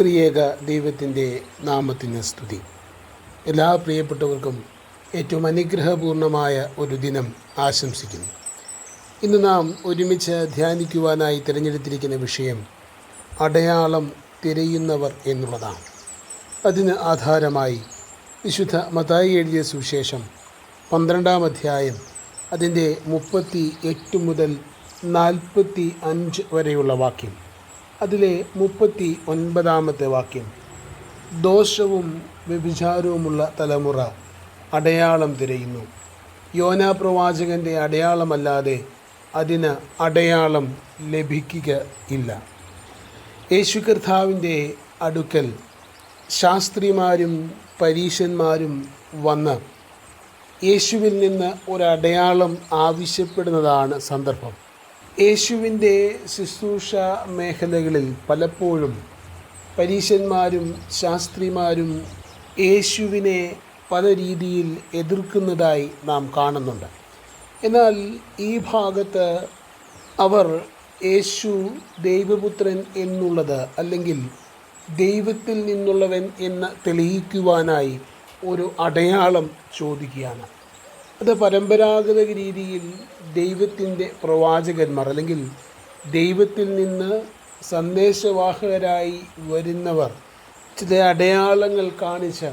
ത്രിയേക ദൈവത്തിന്റെ നാമത്തിന് സ്തുതി. എല്ലാ പ്രിയപ്പെട്ടവർക്കും ഏറ്റവും അനുഗ്രഹപൂർണമായ ഒരു ദിനം ആശംസിക്കുന്നു. ഇന്ന് നാം ഒരുമിച്ച് ധ്യാനിക്കുവാനായി തിരഞ്ഞെടുത്തിരിക്കുന്ന വിഷയം അടയാളം തിരയുന്നവർ എന്നുള്ളതാണ്. അതിന് ആധാരമായി വിശുദ്ധ മതായി എഴുതിയ സുവിശേഷം പന്ത്രണ്ടാം അധ്യായം അതിന്റെ മുപ്പത്തി എട്ട് മുതൽ നാൽപ്പത്തി അഞ്ച് വരെയുള്ള വാക്യം. അതിലെ മുപ്പത്തി ഒൻപതാമത്തെ വാക്യം. ദോഷവും വ്യഭിചാരവുമുള്ള തലമുറ അടയാളം തിരയുന്നു. യോനാ പ്രവാചകന്റെ അടയാളമല്ലാതെ അതിന് അടയാളം ലഭിക്കുക ഇല്ല. യേശു കർത്താവിന്റെ അടുക്കൽ ശാസ്ത്രിമാരും പരീശന്മാരും വന്ന് യേശുവിൽ നിന്ന് ഒരടയാളം ആവശ്യപ്പെടുന്നതാണ് സന്ദർഭം. യേശുവിന്റെ ശുശ്രൂഷ മേഖലകളിൽ പലപ്പോഴും പരീശന്മാരും ശാസ്ത്രിമാരും യേശുവിനെ പല രീതിയിൽ എതിർക്കുന്നതായി നാം കാണുന്നുണ്ട്. എന്നാൽ ഈ ഭാഗത്ത് അവർ യേശു ദൈവപുത്രൻ എന്നുള്ളത് അല്ലെങ്കിൽ ദൈവത്തിൽ നിന്നുള്ളവൻ എന്ന് തെളിയിക്കുവാനായി ഒരു അടയാളം ചോദിക്കുകയാണ്. അത് പരമ്പരാഗത രീതിയിൽ ദൈവത്തിന്റെ പ്രവാചകന്മാർ അല്ലെങ്കിൽ ദൈവത്തിൽ നിന്ന് സന്ദേശവാഹകരായി വരുന്നവർ ചില അടയാളങ്ങൾ കാണിച്ച്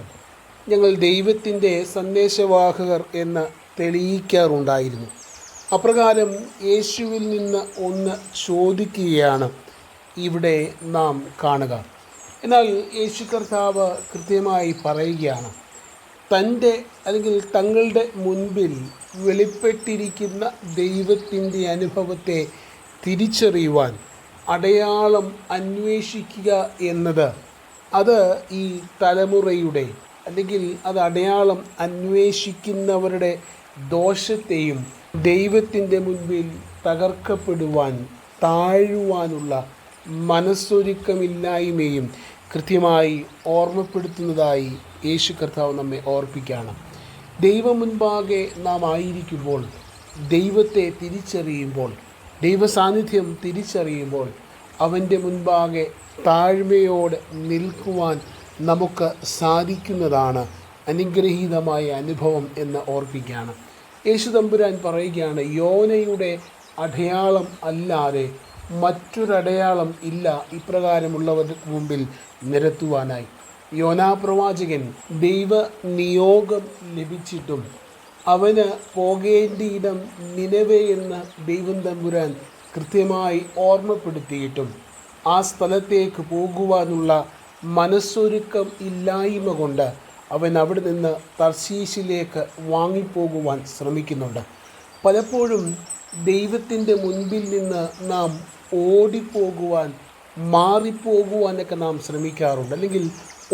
ഞങ്ങൾ ദൈവത്തിന്റെ സന്ദേശവാഹകർ എന്ന് തെളിയിക്കാറുണ്ടായിരുന്നു. അപ്രകാരം യേശുവിൽ നിന്ന് ഒന്ന് ചോദിക്കുകയാണ് ഇവിടെ നാം കാണുക. എന്നാൽ യേശു കർത്താവ് കൃത്യമായി പറയുകയാണ് തന്റെ അല്ലെങ്കിൽ തങ്ങളുടെ മുൻപിൽ വെളിപ്പെട്ടിരിക്കുന്ന ദൈവത്തിന്റെ അനുഭവത്തെ തിരിച്ചറിയുവാൻ അടയാളം അന്വേഷിക്കുക എന്നത് അത് ഈ തലമുറയുടെ അല്ലെങ്കിൽ അത് അടയാളം അന്വേഷിക്കുന്നവരുടെ ദോഷത്തെയും ദൈവത്തിന്റെ മുൻപിൽ തകർക്കപ്പെടുവാൻ താഴുവാനുള്ള മനസ്സൊരുക്കമില്ലായ്മയും കൃത്യമായി ഓർമ്മപ്പെടുത്തുന്നതായി യേശു കർത്താവ് നമ്മെ ഓർപ്പിക്കുകയാണ്. ദൈവം മുൻപാകെ നാം ആയിരിക്കുമ്പോൾ ദൈവത്തെ തിരിച്ചറിയുമ്പോൾ ദൈവസാന്നിധ്യം തിരിച്ചറിയുമ്പോൾ അവന്റെ മുൻപാകെ താഴ്മയോട് നിൽക്കുവാൻ നമുക്ക് സാധിക്കുന്നതാണ് അനുഗ്രഹീതമായ അനുഭവം എന്ന് ഓർപ്പിക്കുകയാണ്. യേശു തമ്പുരാൻ പറയുകയാണ് യോനയുടെ അടയാളം അല്ലാതെ മറ്റൊരടയാളം ഇല്ല ഇപ്രകാരമുള്ളവർക്ക് മുമ്പിൽ നിരത്തുവാനായി. യോനാപ്രവാചകൻ ദൈവ നിയോഗം ലഭിച്ചിട്ടും അവന് പോകേണ്ടിയിടം നിലവേ എന്ന് ദൈവം തമ്പുരാൻ കൃത്യമായി ഓർമ്മപ്പെടുത്തിയിട്ടും ആ സ്ഥലത്തേക്ക് പോകുവാനുള്ള മനസ്സൊരുക്കം ഇല്ലായ്മ കൊണ്ട് അവൻ അവിടെ നിന്ന് തർശീശിലേക്ക് വാങ്ങിപ്പോകുവാൻ ശ്രമിക്കുന്നുണ്ട്. പലപ്പോഴും ദൈവത്തിന്റെ മുൻപിൽ നിന്ന് നാം ഓടിപ്പോകുവാൻ മാറിപ്പോകുവാനൊക്കെ നാം ശ്രമിക്കാറുണ്ട്. അല്ലെങ്കിൽ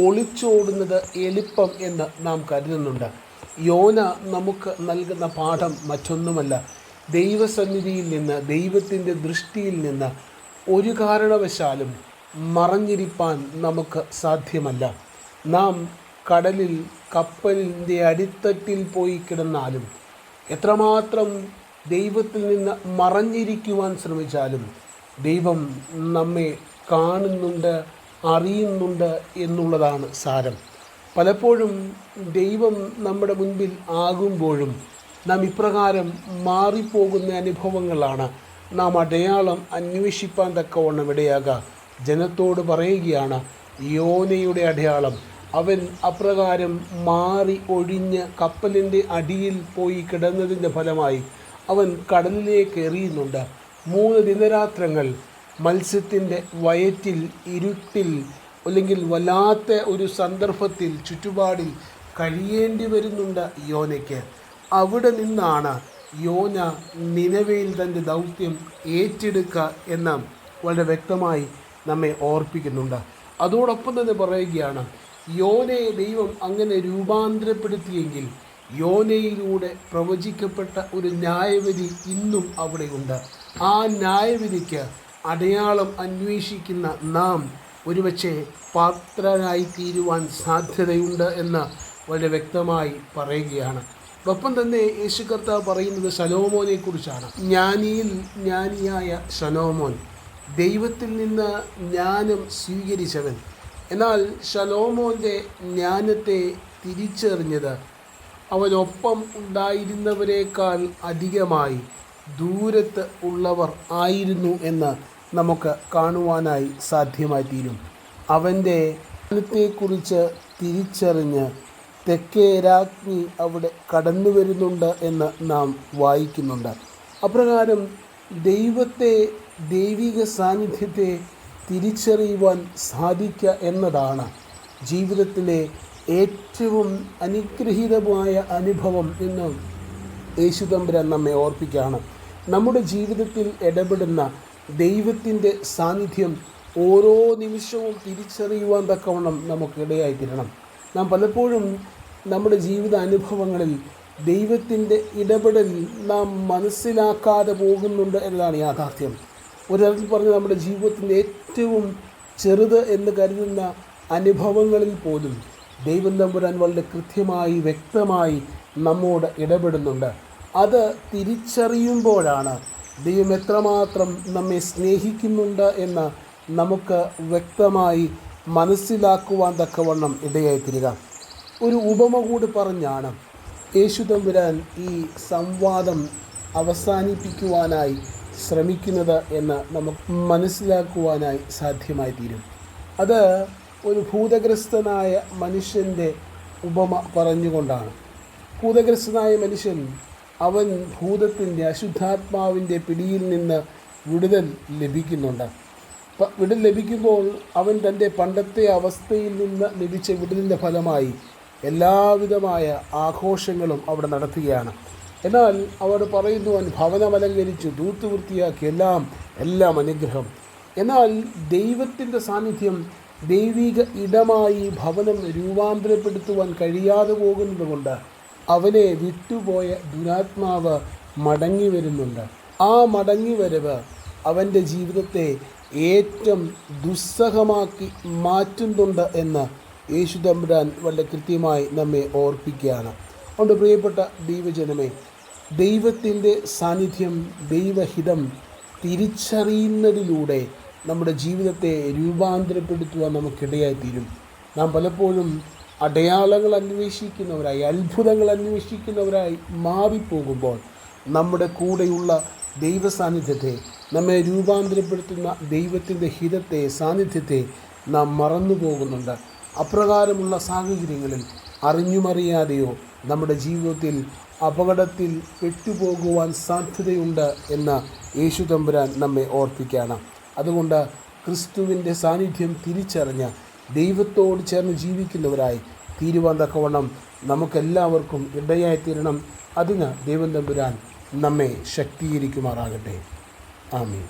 ഒളിച്ചോടുന്നത് എളുപ്പം എന്ന് നാം കരുതുന്നുണ്ട്. യോന നമുക്ക് നൽകുന്ന പാഠം മറ്റൊന്നുമല്ല. ദൈവസന്നിധിയിൽ നിന്ന് ദൈവത്തിന്റെ ദൃഷ്ടിയിൽ നിന്ന് ഒരു കാരണവശാലും മറഞ്ഞിരിപ്പാൻ നമുക്ക് സാധ്യമല്ല. നാം കടലിൽ കപ്പലിന്റെ അടിത്തട്ടിൽ പോയി കിടന്നാലും എത്രമാത്രം ദൈവത്തിൽ നിന്ന് മറഞ്ഞിരിക്കുവാൻ ശ്രമിച്ചാലും ദൈവം നമ്മെ കാണുന്നുണ്ട് അറിയുന്നുണ്ട് എന്നുള്ളതാണ് സാരം. പലപ്പോഴും ദൈവം നമ്മുടെ മുൻപിൽ ആകുമ്പോഴും നാം ഇപ്രകാരം മാറിപ്പോകുന്ന അനുഭവങ്ങളാണ്. നാം അടയാളം അന്വേഷിപ്പാൻ തക്കവണ്ണം ഇടയാകുക ജനത്തോട് പറയുകയാണ് യോനയുടെ അടയാളം. അവൻ അപ്രകാരം മാറി ഒഴിഞ്ഞ് കപ്പലിന്റെ അടിയിൽ പോയി കിടന്നതിന്റെ ഫലമായി അവൻ കടലിലേക്ക് എറിയുന്നുണ്ട് മൂന്ന് ദിനരാത്രങ്ങൾ മത്സ്യത്തിന്റെ വയറ്റിൽ ഇരുട്ടിൽ അല്ലെങ്കിൽ വല്ലാത്ത ഒരു സന്ദർഭത്തിൽ ചുറ്റുപാടിൽ കഴിയേണ്ടി വരുന്നുണ്ട് യോനയ്ക്ക്. അവിടെ നിന്നാണ് യോന നിലവയിൽ തന്റെ ദൗത്യം ഏറ്റെടുക്കുക എന്ന് വളരെ വ്യക്തമായി നമ്മെ ഓർപ്പിക്കുന്നുണ്ട്. അതോടൊപ്പം തന്നെ പറയുകയാണ് യോനയെ ദൈവം അങ്ങനെ രൂപാന്തരപ്പെടുത്തിയെങ്കിൽ യോനയിലൂടെ പ്രവചിക്കപ്പെട്ട ഒരു ന്യായവിധി ഇന്നും അവിടെയുണ്ട്. ആ ന്യായവിധിക്ക് അടയാളം അന്വേഷിക്കുന്ന നാം ഒരുപക്ഷെ പാത്രരായി തീരുവാൻ സാധ്യതയുണ്ട് എന്ന് വളരെ വ്യക്തമായി പറയുകയാണ്. ഒപ്പം തന്നെ യേശു കർത്താവ് പറയുന്നത് ശലോമോനെ കുറിച്ചാണ് ജ്ഞാനിയിൽ ജ്ഞാനിയായ ശലോമോൻ ദൈവത്തിൽ നിന്ന് ജ്ഞാനം സ്വീകരിച്ചവൻ. എന്നാൽ ശലോമോന്റെ ജ്ഞാനത്തെ തിരിച്ചറിഞ്ഞത് അവനൊപ്പം ഉണ്ടായിരുന്നവരെക്കാൾ അധികമായി ദൂരത്ത് ഉള്ളവർ ആയിരുന്നു എന്ന് നമുക്ക് കാണുവാനായി സാധ്യമായി തീരും അവന്റെ ജ്ഞാനത്തെക്കുറിച്ച് തിരിച്ചറിഞ്ഞ് തെക്കേ രാജ്ഞി അവിടെ കടന്നു വരുന്നുണ്ട് എന്ന് നാം വായിക്കുന്നുണ്ട്. അപ്രകാരം ദൈവത്തെ ദൈവിക സാന്നിധ്യത്തെ തിരിച്ചറിയുവാൻ സാധിക്കുക എന്നതാണ് ജീവിതത്തിലെ ഏറ്റവും അനുഗ്രഹീതമായ അനുഭവം എന്ന് യേശുദമ്പുരാൻ നമ്മെ ഓർപ്പിക്കുകയാണ്. നമ്മുടെ ജീവിതത്തിൽ ഇടപെടുന്ന ദൈവത്തിന്റെ സാന്നിധ്യം ഓരോ നിമിഷവും തിരിച്ചറിയുവാൻ തക്കവണ്ണം നമുക്കിടയായി തീരണം നാം പലപ്പോഴും നമ്മുടെ ജീവിത അനുഭവങ്ങളിൽ ദൈവത്തിന്റെ ഇടപെടൽ നാം മനസ്സിലാക്കാതെ പോകുന്നുണ്ട് എന്നതാണ് യാഥാർത്ഥ്യം. ഒരാൾ പറഞ്ഞ് നമ്മുടെ ജീവിതത്തിന്റെ ഏറ്റവും ചെറുത് എന്ന് കരുതുന്ന അനുഭവങ്ങളിൽ പോലും ദൈവം തമ്പുരാൻ വളരെ കൃത്യമായി വ്യക്തമായി നമ്മോട് ഇടപെടുന്നുണ്ട്. അത് തിരിച്ചറിയുമ്പോഴാണ് ദൈവം എത്രമാത്രം നമ്മെ സ്നേഹിക്കുന്നുണ്ട് എന്ന് നമുക്ക് വ്യക്തമായി മനസ്സിലാക്കുവാൻ തക്കവണ്ണം ഇടയായിത്തീരുക. ഒരു ഉപമ കൂടി പറഞ്ഞാണ് യേശു തമ്പുരാൻ ഈ സംവാദം അവസാനിപ്പിക്കുവാനായി ശ്രമിക്കുന്നത് എന്ന് നമുക്ക് മനസ്സിലാക്കുവാനായി സാധ്യമായി തീരും അത് ഒരു ഭൂതഗ്രസ്തനായ മനുഷ്യന്റെ ഉപമ പറഞ്ഞുകൊണ്ടാണ്. ഭൂതഗ്രസ്തനായ മനുഷ്യൻ അവൻ ഭൂതത്തിന്റെ അശുദ്ധാത്മാവിന്റെ പിടിയിൽ നിന്ന് വിടുതൽ ലഭിക്കുന്നുണ്ട്. വിടൽ ലഭിക്കുമ്പോൾ അവൻ തന്റെ പണ്ടത്തെ അവസ്ഥയിൽ നിന്ന് ലഭിച്ച വിടുതലിന്റെ ഫലമായി എല്ലാവിധമായ ആഘോഷങ്ങളും അവിടെ നടത്തുകയാണ്. എന്നാൽ അവർ പറയുന്നു അവൻ ഭവനം അലങ്കരിച്ചു എല്ലാം എല്ലാം അനുഗ്രഹം. എന്നാൽ ദൈവത്തിന്റെ സാന്നിധ്യം ദൈവിക ഇടമായി ഭവനം രൂപാന്തരപ്പെടുത്തുവാൻ കഴിയാതെ പോകുന്നത് കൊണ്ട് അവനെ വിട്ടുപോയ ദുരാത്മാവ് മടങ്ങി വരുന്നുണ്ട്. ആ മടങ്ങി വരവ് അവന്റെ ജീവിതത്തെ ഏറ്റവും ദുസ്സഹമാക്കി മാറ്റുന്നുണ്ട് എന്ന് യേശു തമ്പുരാൻ വളരെ കൃത്യമായി നമ്മെ ഓർപ്പിക്കുകയാണ്. അതുകൊണ്ട് പ്രിയപ്പെട്ട ദൈവജനമേ ദൈവത്തിന്റെ സാന്നിധ്യം ദൈവഹിതം തിരിച്ചറിയുന്നതിലൂടെ നമ്മുടെ ജീവിതത്തെ രൂപാന്തരപ്പെടുത്തുവാൻ നമുക്കിടയായിത്തീരും നാം പലപ്പോഴും അടയാളങ്ങൾ അന്വേഷിക്കുന്നവരായി അത്ഭുതങ്ങൾ അന്വേഷിക്കുന്നവരായി മാറിപ്പോകുമ്പോൾ നമ്മുടെ കൂടെയുള്ള ദൈവ സാന്നിധ്യത്തെ നമ്മെ രൂപാന്തരപ്പെടുത്തുന്ന ദൈവത്തിന്റെ ഹിതത്തെ സാന്നിധ്യത്തെ നാം മറന്നു പോകുന്നുണ്ട്. അപ്രകാരമുള്ള സാഹചര്യങ്ങളിൽ അറിഞ്ഞുമറിയാതെയോ നമ്മുടെ ജീവിതത്തിൽ അപകടത്തിൽ പെട്ടുപോകുവാൻ സാധ്യതയുണ്ട് എന്ന യേശു തമ്പുരാൻ നമ്മെ ഓർപ്പിക്കുകയാണ്. അതുകൊണ്ട് ക്രിസ്തുവിന്റെ സാന്നിധ്യം തിരിച്ചറിഞ്ഞ് ദൈവത്തോട് ചേർന്ന് ജീവിക്കുന്നവരായി തീരുവാൻ തക്കവണ്ണം നമുക്കെല്ലാവർക്കും ഇടയായിത്തീരണം. അതിന് ദൈവം തമ്പുരാൻ നമ്മെ ശക്തീകരിക്കുമാറാകട്ടെ. ആമീൻ.